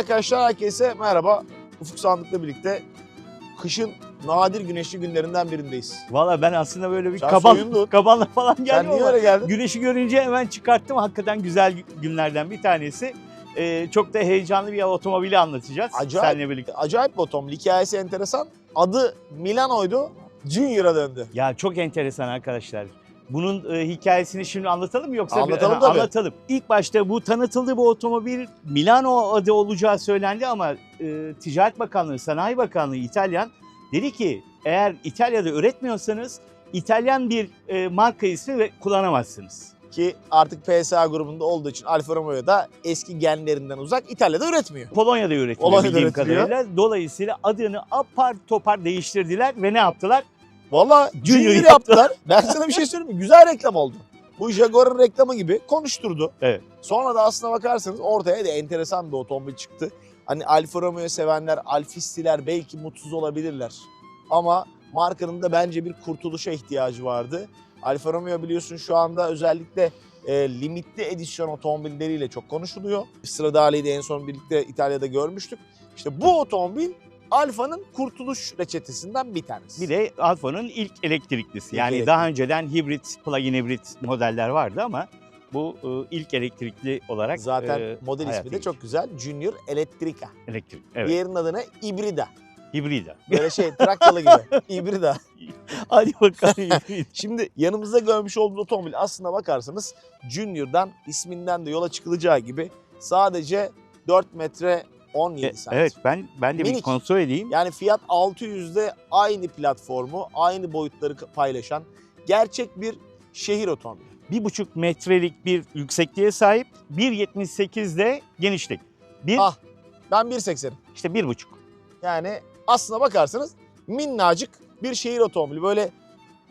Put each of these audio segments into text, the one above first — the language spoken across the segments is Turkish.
arkadaşlar herkese merhaba. Ufuk Sandık'la birlikte kışın nadir güneşli günlerinden birindeyiz. Valla ben aslında böyle bir Sen kaban, soyundun. kabanla falan Sen geldim niye ama öyle geldin? güneşi görünce hemen çıkarttım. Hakikaten güzel günlerden bir tanesi. Ee, çok da heyecanlı bir otomobili anlatacağız Acayip. seninle birlikte. Acayip bir otomobil. Hikayesi enteresan. Adı Milano'ydu. Junior'a döndü. Ya çok enteresan arkadaşlar. Bunun e, hikayesini şimdi anlatalım mı yoksa? Anlatalım Ha, tabii. Anlatalım. İlk başta bu tanıtıldı bu otomobil Milano adı olacağı söylendi ama e, Ticaret Bakanlığı, Sanayi Bakanlığı İtalyan dedi ki eğer İtalya'da üretmiyorsanız İtalyan bir e, marka ismi ve kullanamazsınız. Ki artık PSA grubunda olduğu için Alfa Romeo da eski genlerinden uzak İtalya'da üretmiyor. Polonya'da üretiliyor Polonya'da bildiğim üretiliyor. kadarıyla. Dolayısıyla adını apar topar değiştirdiler ve ne yaptılar? Valla Junior Junior yaptı. yaptılar. Ben sana bir şey söyleyeyim mi? Güzel reklam oldu. Bu Jaguar'ın reklamı gibi konuşturdu. Evet. Sonra da aslına bakarsanız ortaya da enteresan bir otomobil çıktı. Hani Alfa Romeo sevenler, Alfistiler belki mutsuz olabilirler. Ama markanın da bence bir kurtuluşa ihtiyacı vardı. Alfa Romeo biliyorsun şu anda özellikle e, limitli edisyon otomobilleriyle çok konuşuluyor. Stradale'yi de en son birlikte İtalya'da görmüştük. İşte bu otomobil Alfa'nın kurtuluş reçetesinden bir tanesi. Bir de Alfa'nın ilk elektriklisi. Yani elektrik. daha önceden hibrit, plug-in hibrit modeller vardı ama bu e, ilk elektrikli olarak Zaten e, model ismi de geçti. çok güzel. Junior Electrica. elektrik. Evet. Diğerinin adı ne? Ibrida. Hibrida. Böyle şey Trakyalı gibi. Ibrida. Hadi bakalım. Şimdi yanımızda görmüş olduğunuz otomobil aslına bakarsanız Junior'dan isminden de yola çıkılacağı gibi sadece 4 metre 17 E, santim. evet ben ben de bir Minik. kontrol edeyim. Yani Fiat 600'de aynı platformu, aynı boyutları paylaşan gerçek bir şehir otomobili. Bir buçuk metrelik bir yüksekliğe sahip. 1.78 de genişlik. Bir, Ah. Ben 1.80'im. işte bir buçuk. Yani aslına bakarsanız minnacık bir şehir otomobili. Böyle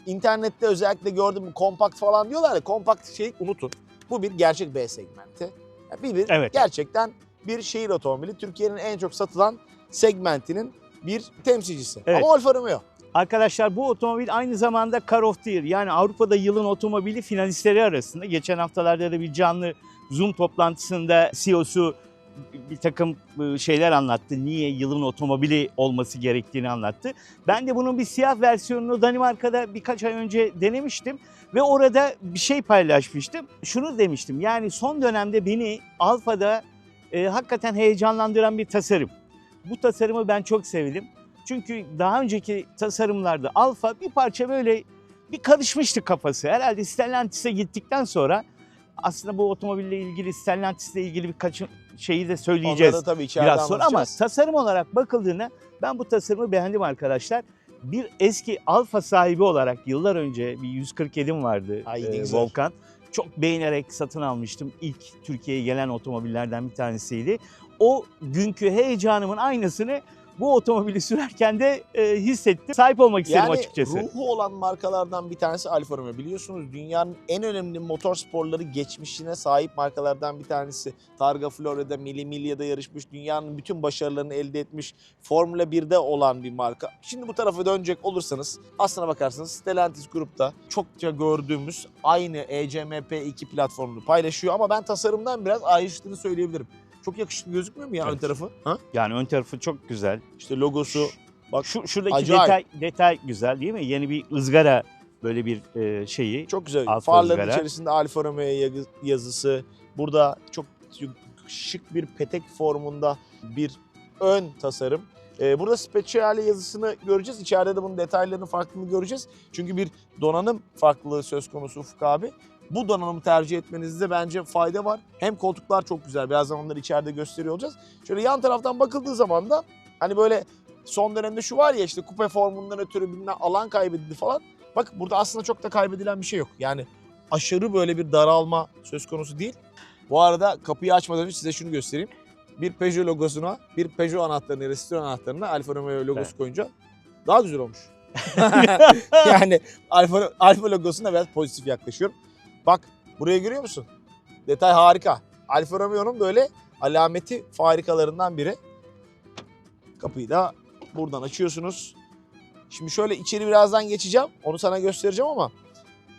internette özellikle gördüm kompakt falan diyorlar ya kompakt şey unutun. Bu bir gerçek B segmenti. Yani bir, bir Evet. gerçekten bir şehir otomobili. Türkiye'nin en çok satılan segmentinin bir temsilcisi. Evet. Ama Alfa Romeo. Arkadaşlar bu otomobil aynı zamanda Car of the Year yani Avrupa'da yılın otomobili finalistleri arasında. Geçen haftalarda da bir canlı Zoom toplantısında CEO'su bir takım e, şeyler anlattı. Niye yılın otomobili olması gerektiğini anlattı. Ben de bunun bir siyah versiyonunu Danimarka'da birkaç ay önce denemiştim. Ve orada bir şey paylaşmıştım. Şunu demiştim yani son dönemde beni Alfa'da e, hakikaten heyecanlandıran bir tasarım. Bu tasarımı ben çok sevdim. Çünkü daha önceki tasarımlarda Alfa bir parça böyle bir karışmıştı kafası. Herhalde Stellantis'e gittikten sonra aslında bu otomobille ilgili Stellantis'le ilgili birkaç şeyi de söyleyeceğiz Onları tabii biraz sonra ama tasarım olarak bakıldığında ben bu tasarımı beğendim arkadaşlar. Bir eski Alfa sahibi olarak yıllar önce bir 147'm vardı Ay, e, güzel. Çok beğenerek satın almıştım. İlk Türkiye'ye gelen otomobillerden bir tanesiydi. O günkü heyecanımın aynısını bu otomobili sürerken de e, hissettim. Sahip olmak istedim Yani açıkçası. ruhu olan markalardan bir tanesi Alfa Romeo. Biliyorsunuz dünyanın en önemli motor sporları geçmişine sahip markalardan bir tanesi. Targa Florya'da, Mille Miglia'da yarışmış, dünyanın bütün başarılarını elde etmiş, Formula 1'de olan bir marka. Şimdi bu tarafa dönecek olursanız, aslına bakarsanız Stellantis grupta çokça gördüğümüz aynı E ECMP2 platformunu paylaşıyor ama ben tasarımdan biraz ayrıştığını söyleyebilirim. Çok yakışıklı gözükmüyor mu ya ön Evet. tarafı? Ha? Yani ön tarafı çok güzel. İşte logosu, Bak Şu şuradaki acayip. detay detay güzel değil mi? Yeni bir ızgara böyle bir e, şeyi. Çok güzel. Alfa Farların içerisinde Alfa Romeo yazı- yazısı. Burada çok şık bir petek formunda bir ön tasarım. Ee, burada Speciale yazısını göreceğiz. İçeride de bunun detaylarını farklılığını göreceğiz. Çünkü bir donanım farklılığı söz konusu Ufuk abi. Bu donanımı tercih etmenizde bence fayda var. Hem koltuklar çok güzel. Birazdan onları içeride gösteriyor olacağız. Şöyle yan taraftan bakıldığı zaman da hani böyle son dönemde şu var ya işte kupe formundan ötürü bilmem alan kaybedildi falan. Bak burada aslında çok da kaybedilen bir şey yok. Yani aşırı böyle bir daralma söz konusu değil. Bu arada kapıyı açmadan önce size şunu göstereyim. Bir Peugeot logosuna, bir Peugeot anahtarını, restoran anahtarına Alfa Romeo logosu Evet. koyunca daha güzel olmuş. yani Alfa, Alfa logosuna biraz pozitif yaklaşıyorum. Bak burayı görüyor musun? Detay harika. Alfa Romeo'nun böyle alameti farikalarından biri. Kapıyı da buradan açıyorsunuz. Şimdi şöyle içeri birazdan geçeceğim. Onu sana göstereceğim ama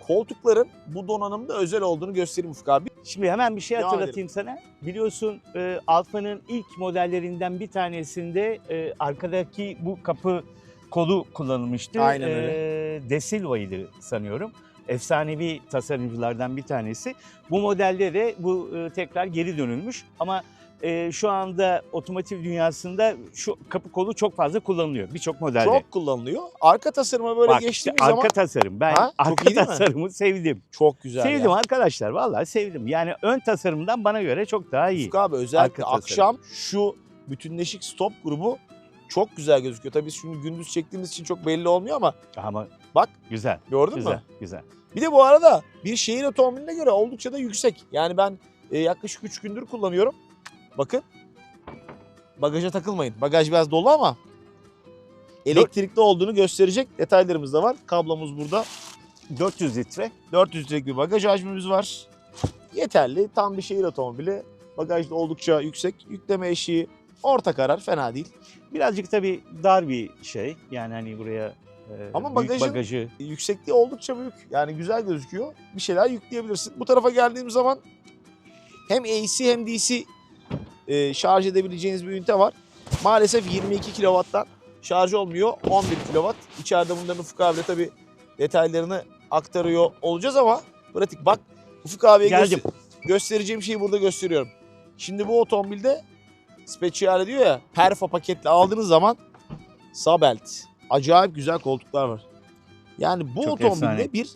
koltukların bu donanımda özel olduğunu göstereyim Ufuk abi. Şimdi hemen bir şey Devam hatırlatayım sana. Biliyorsun e, Alfa'nın ilk modellerinden bir tanesinde e, arkadaki bu kapı kolu kullanılmıştı. Aynen E, De Silva'ydı sanıyorum. Efsanevi tasarımcılardan bir tanesi. Bu modelde de bu e, tekrar geri dönülmüş ama e, şu anda otomotiv dünyasında şu kapı kolu çok fazla kullanılıyor birçok modelde. Çok kullanılıyor. Arka tasarıma böyle Bak işte geçtiğimiz arka zaman tasarım. Ben Ha? Arka değil mi? tasarımı sevdim. çok güzel. sevdim ya. arkadaşlar vallahi sevdim. Yani ön tasarımdan bana göre çok daha iyi. Ufuk abi özellikle Arka akşam şu bütünleşik stop grubu çok güzel gözüküyor. Tabii şimdi gündüz çektiğimiz için çok belli olmuyor ama Ama Bak, güzel. gördün güzel, mü? güzel. Bir de bu arada bir şehir otomobiline göre oldukça da yüksek. Yani ben e, yaklaşık 3 gündür kullanıyorum. Bakın. Bagaja takılmayın. Bagaj biraz dolu ama elektrikli olduğunu gösterecek detaylarımız da var. Kablomuz burada. 400 litre. 400 litrelik bir bagaj hacmimiz var. Yeterli. Tam bir şehir otomobili. Bagaj da oldukça yüksek. Yükleme eşiği orta karar. Fena değil. Birazcık tabii dar bir şey. Yani hani buraya Ama büyük bagajın- bagajı Yüksekliği oldukça büyük. Yani güzel gözüküyor. Bir şeyler yükleyebilirsin. Bu tarafa geldiğim zaman hem AC hem DC e, şarj edebileceğiniz bir ünite var. Maalesef 22 kW'dan şarj olmuyor. 11 kW. İçeride bunların Ufuk abi de tabii detaylarını aktarıyor olacağız ama pratik. Bak Ufuk abiye göster- göstereceğim şeyi burada gösteriyorum. Şimdi bu otomobilde Speciale diyor ya Perfa paketle aldığınız zaman Sabelt. Acayip güzel koltuklar var. Yani bu Çok otomobilde efsane. bir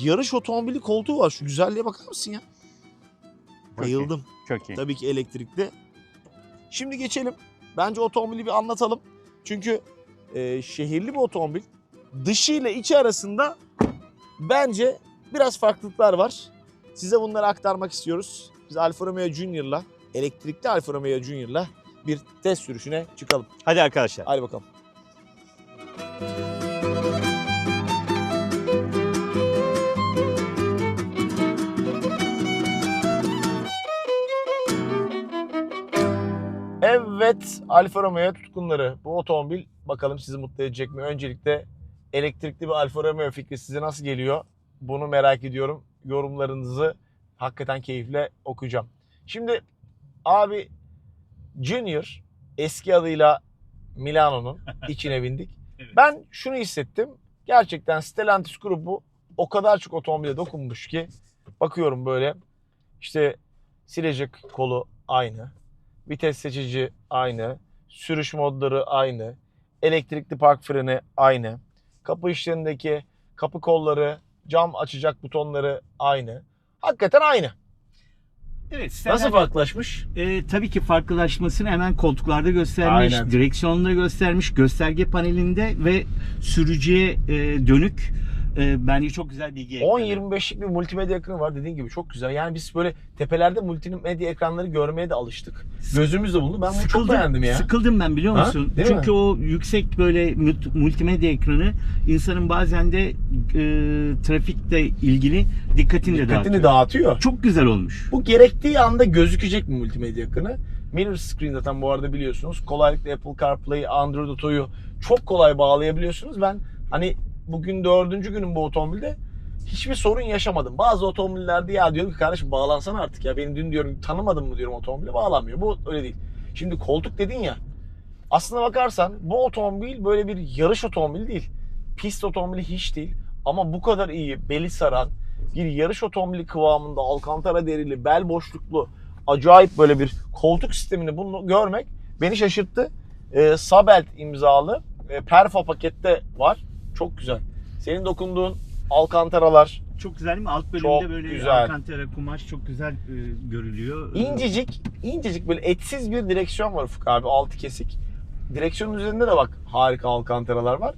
yarış otomobili koltuğu var. Şu güzelliğe bakar mısın ya? Çok iyi. Bayıldım. çok iyi. Tabii ki elektrikli. Şimdi geçelim. Bence otomobili bir anlatalım. Çünkü e, şehirli bir otomobil. Dışı ile içi arasında bence biraz farklılıklar var. Size bunları aktarmak istiyoruz. Biz Alfa Romeo Junior'la, elektrikli Alfa Romeo Junior'la bir test sürüşüne çıkalım. Hadi arkadaşlar. Hadi bakalım. Evet Alfa Romeo tutkunları. Bu otomobil bakalım sizi mutlu edecek mi? Öncelikle elektrikli bir Alfa Romeo fikri size nasıl geliyor? Bunu merak ediyorum. Yorumlarınızı hakikaten keyifle okuyacağım. Şimdi abi Junior eski adıyla Milano'nun içine bindik. Ben şunu hissettim. Gerçekten Stellantis grubu o kadar çok otomobile dokunmuş ki bakıyorum böyle işte silecek kolu aynı. Vites seçici aynı. Sürüş modları aynı. Elektrikli park freni aynı. Kapı işlerindeki kapı kolları, cam açacak butonları aynı. Hakikaten aynı. Evet, Nasıl farklılaşmış? E, tabii ki farklılaşmasını hemen koltuklarda göstermiş, Aynen. direksiyonda göstermiş, gösterge panelinde ve sürücüye e, dönük e, bence çok güzel bilgi ekranı. 10-25'lik bir multimedya ekranı var dediğin gibi çok güzel. Yani biz böyle tepelerde multimedya ekranları görmeye de alıştık. Gözümüzde bulundu. Ben bunu çok beğendim ya. Sıkıldım ben biliyor Ha? musun? Değil Çünkü mi? o yüksek böyle mult- multimedya ekranı insanın bazen de e, trafikle ilgili dikkatini, de Dikkatini dağıtıyor. dağıtıyor. Çok güzel olmuş. Bu gerektiği anda gözükecek bir multimedya ekranı. Mirror screen zaten bu arada biliyorsunuz. Kolaylıkla Apple CarPlay, Android Auto'yu çok kolay bağlayabiliyorsunuz. Ben hani bugün dördüncü günüm bu otomobilde hiçbir sorun yaşamadım. Bazı otomobillerde ya diyorum ki kardeşim bağlansana artık ya. Beni dün diyorum tanımadın mı diyorum otomobile bağlanmıyor. Bu öyle değil. Şimdi koltuk dedin ya. Aslına bakarsan bu otomobil böyle bir yarış otomobili değil. Pist otomobili hiç değil. Ama bu kadar iyi beli saran bir yarış otomobili kıvamında alkantara derili, bel boşluklu acayip böyle bir koltuk sistemini bunu görmek beni şaşırttı. Ee, Sabelt imzalı e, Perfa pakette var. Çok güzel. Senin dokunduğun alkantaralar Çok güzel değil mi? Alt bölümde Çok böyle güzel. alkantara kumaş çok güzel e, görülüyor. incecik, incecik böyle etsiz bir direksiyon var Ufuk abi altı kesik. Direksiyonun üzerinde de bak harika alkantaralar var.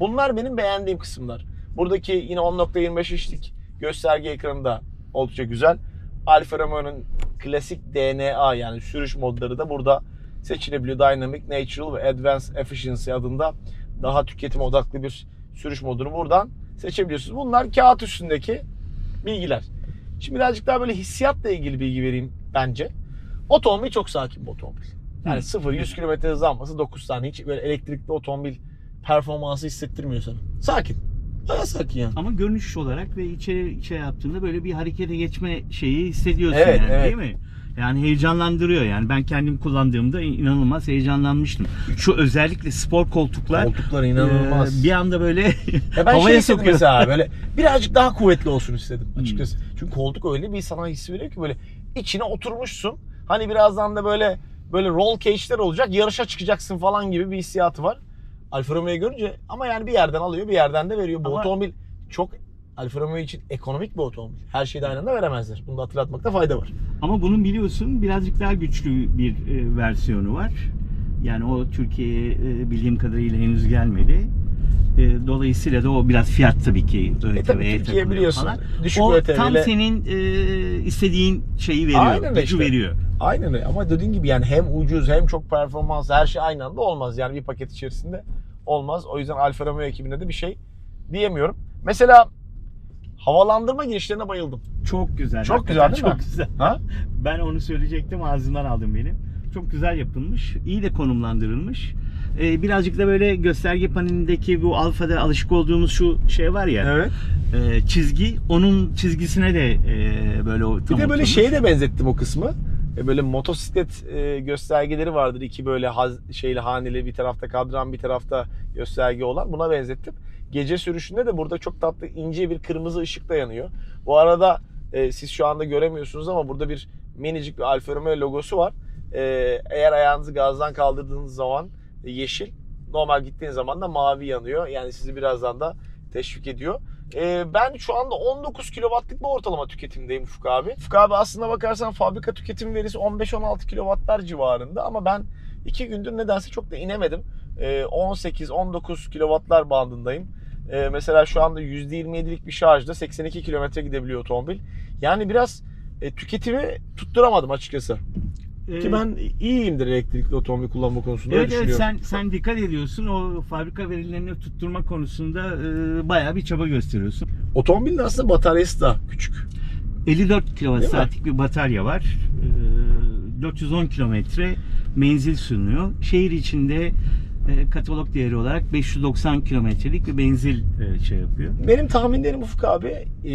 Bunlar benim beğendiğim kısımlar. Buradaki yine 10.25 inçlik gösterge ekranı da oldukça güzel. Alfa Romeo'nun klasik DNA yani sürüş modları da burada seçilebiliyor. Dynamic, Natural ve Advanced Efficiency adında daha tüketim odaklı bir sürüş modunu buradan seçebiliyorsunuz. Bunlar kağıt üstündeki bilgiler. Şimdi birazcık daha böyle hissiyatla ilgili bilgi vereyim bence. Otomobil çok sakin bir otomobil. Yani Hı. 0-100 km hız alması 9 saniye. Hiç böyle elektrikli otomobil performansı hissettirmiyor sana. Sakin. Yasak yani. Ama görünüş olarak ve içeri şey yaptığında böyle bir harekete geçme şeyi hissediyorsun Evet, yani evet. değil mi? Yani heyecanlandırıyor yani. Ben kendim kullandığımda inanılmaz heyecanlanmıştım. Şu özellikle spor koltuklar Koltuklar inanılmaz. e, bir anda böyle Ya ben havaya şey sokuyor. mesela böyle birazcık daha kuvvetli olsun istedim açıkçası. Çünkü koltuk öyle bir sana hissi veriyor ki böyle içine oturmuşsun. Hani birazdan da böyle böyle roll cage'ler olacak yarışa çıkacaksın falan gibi bir hissiyatı var. Alfa Romeo'yu görünce ama yani bir yerden alıyor bir yerden de veriyor. Bu Ama- otomobil çok Alfa Romeo için ekonomik bir otomobil. Her şeyi de aynı anda veremezler. Bunu da hatırlatmakta fayda var. Ama bunun biliyorsun birazcık daha güçlü bir e, versiyonu var. Yani o Türkiye'ye e, bildiğim kadarıyla henüz gelmedi. E, dolayısıyla da o biraz fiyat tabii ki E ÖTV'ye tabii Türkiye biliyorsun falan. düşük O ÖTV'yle. tam senin e, istediğin şeyi veriyor, Aynen gücü işte. veriyor. Aynen öyle ama dediğin gibi yani hem ucuz hem çok performans her şey aynı anda olmaz. Yani bir paket içerisinde olmaz. O yüzden Alfa Romeo ekibine de bir şey diyemiyorum. Mesela havalandırma girişlerine bayıldım. Çok güzel. Çok hakikaten güzel değil çok mi? güzel. Ha? Ben onu söyleyecektim ağzından aldım benim. Çok güzel yapılmış. iyi de konumlandırılmış. Ee, birazcık da böyle gösterge panelindeki bu alfada alışık olduğumuz şu şey var ya Evet. e, çizgi onun çizgisine de e, böyle o Bir tam de böyle oturmuş. şeye de benzettim o kısmı. E, Böyle motosiklet e, göstergeleri vardır. iki böyle haz, şeyli haneli bir tarafta kadran bir tarafta gösterge olan. Buna benzettim. Gece sürüşünde de burada çok tatlı ince bir kırmızı ışık da yanıyor. Bu arada e, siz şu anda göremiyorsunuz ama burada bir minicik bir Alfa Romeo logosu var. E, eğer ayağınızı gazdan kaldırdığınız zaman e, yeşil, normal gittiğiniz zaman da mavi yanıyor. Yani sizi birazdan da teşvik ediyor. Ee, ben şu anda 19 kW'lık bir ortalama tüketimdeyim Ufuk abi. Ufuk abi aslına bakarsan fabrika tüketim verisi 15-16 kW'lar civarında ama ben 2 gündür nedense çok da inemedim. Ee, 18-19 kW'lar bandındayım. Ee, mesela şu anda %27'lik bir şarjda 82 km gidebiliyor otomobil. Yani biraz e, tüketimi tutturamadım açıkçası. Ee, Ki ben iyiyimdir elektrikli otomobil kullanma konusunda Evet evet sen sen dikkat ediyorsun o fabrika verilerini tutturma konusunda e, bayağı bir çaba gösteriyorsun. Otomobilin aslında bataryası da küçük. 54 Değil mi? kWh saatlik bir batarya var. Ee, 410 kilometre menzil sunuyor. Şehir içinde e, katalog değeri olarak 590 kilometrelik bir menzil e, şey yapıyor. Benim tahminlerim Ufuk abi e,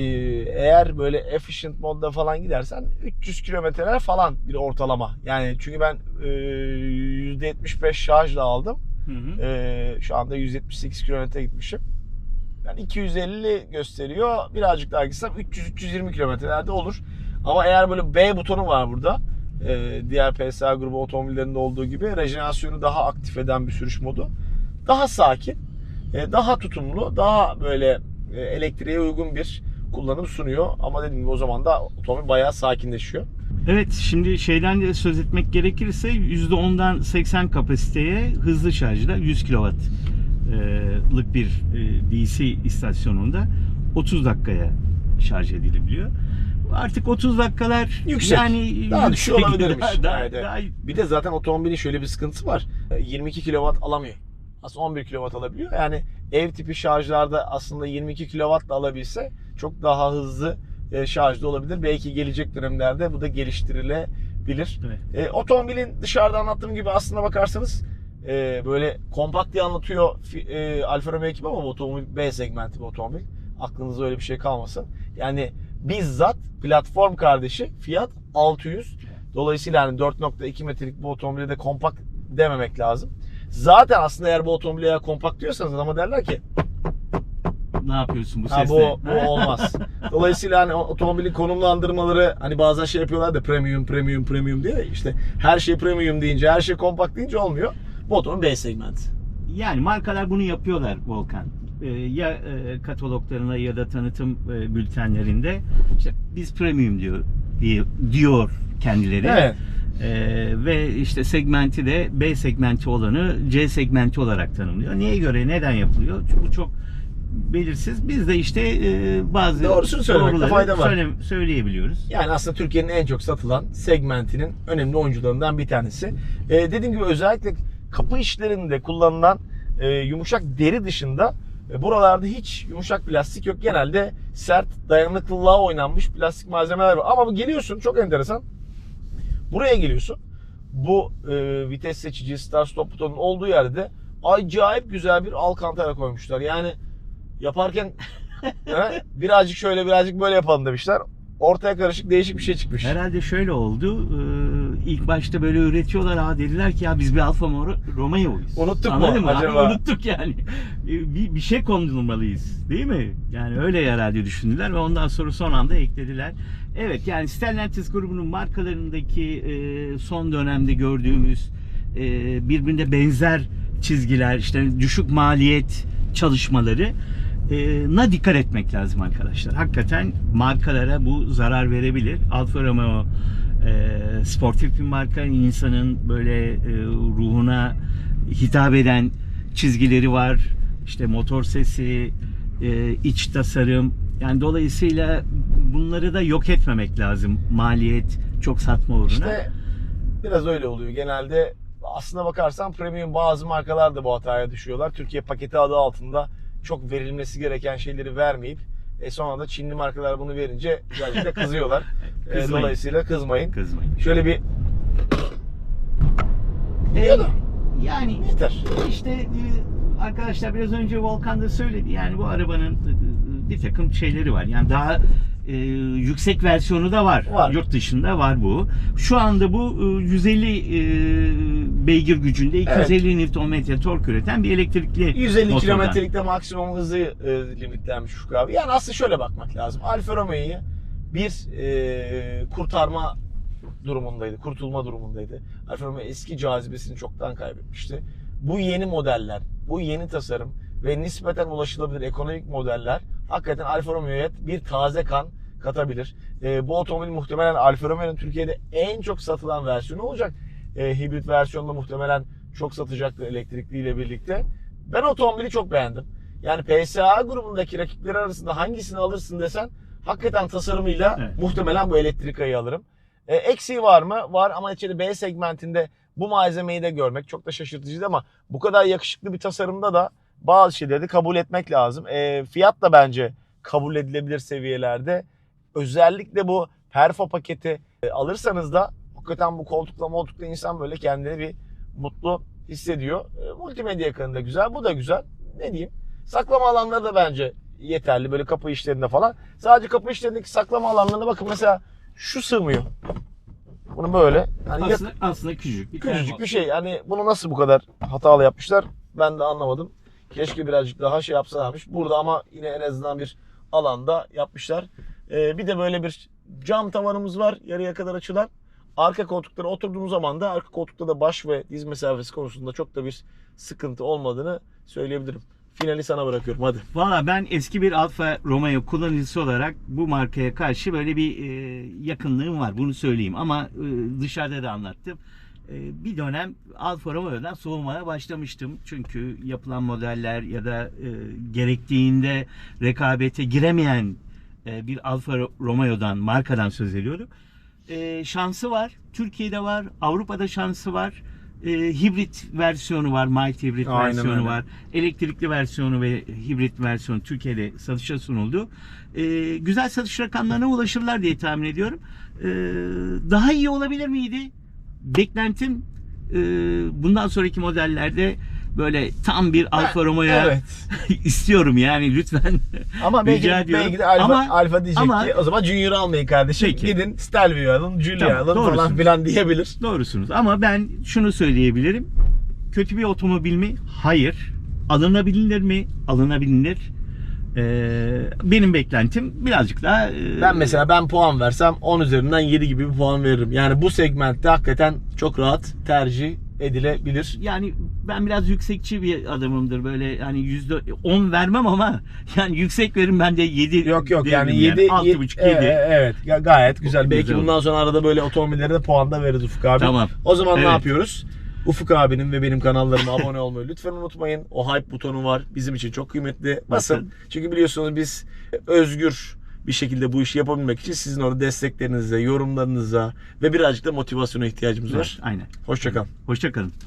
eğer böyle efficient modda falan gidersen 300 kilometreler falan bir ortalama. Yani çünkü ben e, %75 şarjla aldım. Hı hı. E, şu anda 178 kilometre gitmişim. Yani 250 gösteriyor. Birazcık daha gitsem 300-320 kilometrelerde olur. Ama eğer böyle B butonu var burada. E, diğer PSA grubu otomobillerinde olduğu gibi rejenerasyonu daha aktif eden bir sürüş modu. Daha sakin, e, daha tutumlu, daha böyle e, elektriğe uygun bir kullanım sunuyor. Ama dediğim gibi o zaman da otomobil bayağı sakinleşiyor. Evet şimdi şeyden de söz etmek gerekirse %10'dan 80 kapasiteye hızlı şarjda 100 kW'lık bir e, DC istasyonunda 30 dakikaya şarj edilebiliyor. Artık 30 dakikalar Yüksek. yani Daha düşük yüksek. olabilirmiş. Daha, daha, Evet, evet. daha- Bir de zaten otomobilin şöyle bir sıkıntısı var. E, 22 kW alamıyor. Aslında 11 kW alabiliyor. Yani ev tipi şarjlarda aslında 22 kW da alabilse çok daha hızlı e, şarjda olabilir. Belki gelecek dönemlerde bu da geliştirilebilir. Evet. E, otomobilin dışarıda anlattığım gibi aslında bakarsanız e, böyle kompakt diye anlatıyor e, Alfa Romeo ekibi ama bu otomobil B segmenti bir otomobil. Aklınızda öyle bir şey kalmasın. Yani bizzat platform kardeşi fiyat 600. Dolayısıyla yani 4.2 metrelik bu otomobile de kompakt dememek lazım. Zaten aslında eğer bu otomobile kompakt diyorsanız ama derler ki ne yapıyorsun bu ha, sesle? bu, bu olmaz. Dolayısıyla hani otomobilin konumlandırmaları hani bazen şey yapıyorlar da premium premium premium diye işte her şey premium deyince her şey kompakt deyince olmuyor. Bu otomobil B segmenti. Yani markalar bunu yapıyorlar Volkan. Ee, ya e, kataloglarına ya da tanıtım e, bültenlerinde işte biz premium diyor diyor kendileri. Evet. Ee, ve işte segmenti de B segmenti olanı C segmenti olarak tanımlıyor. Niye göre neden yapılıyor? Çünkü bu çok belirsiz. Biz de işte e, bazı Doğrusunu söylemekte fayda var. söyle- söyleyebiliyoruz. Yani aslında Türkiye'nin en çok satılan segmentinin önemli oyuncularından bir tanesi. Ee, dediğim gibi özellikle kapı işlerinde kullanılan e, yumuşak deri dışında e, buralarda hiç yumuşak plastik yok. Genelde sert dayanıklılığa oynanmış plastik malzemeler var. Ama geliyorsun çok enteresan. Buraya geliyorsun. Bu e, vites seçici, start stop butonun olduğu yerde de acayip güzel bir alkantara koymuşlar. Yani Yaparken birazcık şöyle birazcık böyle yapalım demişler. Ortaya karışık değişik bir şey çıkmış. Herhalde şöyle oldu. Ee, ilk başta böyle üretiyorlar. Ha dediler ki ya biz bir Alfa Romeo'yuz. Unuttuk mu Anladın mı? acaba? Abi unuttuk yani. Ee, Bir, bir şey kondurmalıyız. Değil mi? Yani öyle herhalde düşündüler ve ondan sonra son anda eklediler. Evet yani Stellantis grubunun markalarındaki e, son dönemde gördüğümüz e, birbirine benzer çizgiler, işte düşük maliyet çalışmaları e, na dikkat etmek lazım arkadaşlar. Hakikaten markalara bu zarar verebilir. Alfa Romeo e, sportif bir marka. insanın böyle e, ruhuna hitap eden çizgileri var. İşte motor sesi, e, iç tasarım. Yani dolayısıyla bunları da yok etmemek lazım. Maliyet çok satma uğruna. İşte biraz öyle oluyor. Genelde aslına bakarsan premium bazı markalar da bu hataya düşüyorlar. Türkiye paketi adı altında çok verilmesi gereken şeyleri vermeyip e sonra da Çinli markalar bunu verince birazcık da kızıyorlar. E, Kızmayın. dolayısıyla kızmayın. Kızmayın. Şöyle bir E, Gidiyor da. yani yeter. İşte e, arkadaşlar biraz önce Volkan da söyledi. Yani bu arabanın e, bir takım şeyleri var. Yani daha e, yüksek versiyonu da var. Var. Yurt dışında var bu. Şu anda bu e, 150 e, beygir gücünde 250 Nm tork üreten bir elektrikli 150 motordan. kilometrelikte maksimum hızı e, limitlenmiş Ufuk abi. Yani aslında şöyle bakmak lazım. Alfa Romeo'yu bir e, kurtarma durumundaydı, kurtulma durumundaydı. Alfa Romeo eski cazibesini çoktan kaybetmişti. Bu yeni modeller, bu yeni tasarım ve nispeten ulaşılabilir ekonomik modeller hakikaten Alfa Romeo'ya bir taze kan katabilir. E, bu otomobil muhtemelen Alfa Romeo'nun Türkiye'de en çok satılan versiyonu olacak. E, hibrit versiyonda muhtemelen çok satacaktır elektrikliyle birlikte. Ben otomobili çok beğendim. Yani PSA grubundaki rakipleri arasında hangisini alırsın desen hakikaten tasarımıyla Evet. muhtemelen bu elektrikayı alırım. E, eksiği var mı? Var ama içeri B segmentinde bu malzemeyi de görmek çok da şaşırtıcıydı ama bu kadar yakışıklı bir tasarımda da bazı şeyleri de kabul etmek lazım. E, fiyat da bence kabul edilebilir seviyelerde. Özellikle bu Perfo paketi e, alırsanız da hakikaten bu koltukla moltukla insan böyle kendini bir mutlu hissediyor. E, multimedya ekranı da güzel. Bu da güzel. Ne diyeyim? Saklama alanları da bence yeterli. Böyle kapı işlerinde falan. Sadece kapı işlerindeki saklama alanlarına bakın mesela şu sığmıyor. Bunu böyle. Hani Aslında, aslında küçücük bir küçücük bir şey. Hani bunu nasıl bu kadar hatalı yapmışlar? Ben de anlamadım. Keşke birazcık daha şey yapsalarmış. Burada ama yine en azından bir alanda yapmışlar. Ee, bir de böyle bir cam tavanımız var yarıya kadar açılan. Arka koltuklara oturduğumuz zaman da arka koltukta da baş ve diz mesafesi konusunda çok da bir sıkıntı olmadığını söyleyebilirim. Finali sana bırakıyorum hadi. Valla ben eski bir Alfa Romeo kullanıcısı olarak bu markaya karşı böyle bir e, yakınlığım var. Bunu söyleyeyim ama e, dışarıda da anlattım. E, bir dönem Alfa Romeo'dan soğumaya başlamıştım. Çünkü yapılan modeller ya da e, gerektiğinde rekabete giremeyen e, bir Alfa Romeo'dan, markadan söz ediyorum. E, şansı var. Türkiye'de var. Avrupa'da şansı var. E, hibrit versiyonu var. Mild hibrit Aynen versiyonu öyle. var. Elektrikli versiyonu ve hibrit versiyonu Türkiye'de satışa sunuldu. E, güzel satış rakamlarına ulaşırlar diye tahmin ediyorum. E, daha iyi olabilir miydi? Beklentim e, bundan sonraki modellerde böyle tam bir Alfa Romeo Evet. istiyorum yani lütfen. Ama belki, ediyorum. belki de Alfa, Ama- Alfa diyecek ama- ki o zaman Junior almayın kardeşim. Peki. Gidin Stelvio alın, Giulia Tamam, alın falan doğrusunuz. filan diyebilir. Doğrusunuz ama ben şunu söyleyebilirim. Kötü bir otomobil mi? Hayır. Alınabilir mi? Alınabilir. Ee, benim beklentim birazcık daha e, Ben mesela ben puan versem 10 üzerinden 7 gibi bir puan veririm. Yani bu segmentte hakikaten çok rahat tercih edilebilir. yani ben biraz yüksekçi bir adamımdır böyle yani yüzde 10 vermem ama yani yüksek verim ben de 7 Yok yok yani derim 7 6,5 7 evet ga- gayet güzel. Belki güzel bundan sonra arada böyle otomobillere de puan da veririz Ufuk abi. Tamam. O zaman ne Evet. yapıyoruz? Ufuk abinin ve benim kanallarıma abone olmayı lütfen unutmayın. O hype butonu var. Bizim için çok kıymetli. Basın. Basın. Çünkü biliyorsunuz biz özgür bir şekilde bu işi yapabilmek için sizin orada desteklerinize, yorumlarınıza ve birazcık da motivasyona ihtiyacımız var. Evet, aynen. Hoşçakalın. Hoşçakalın.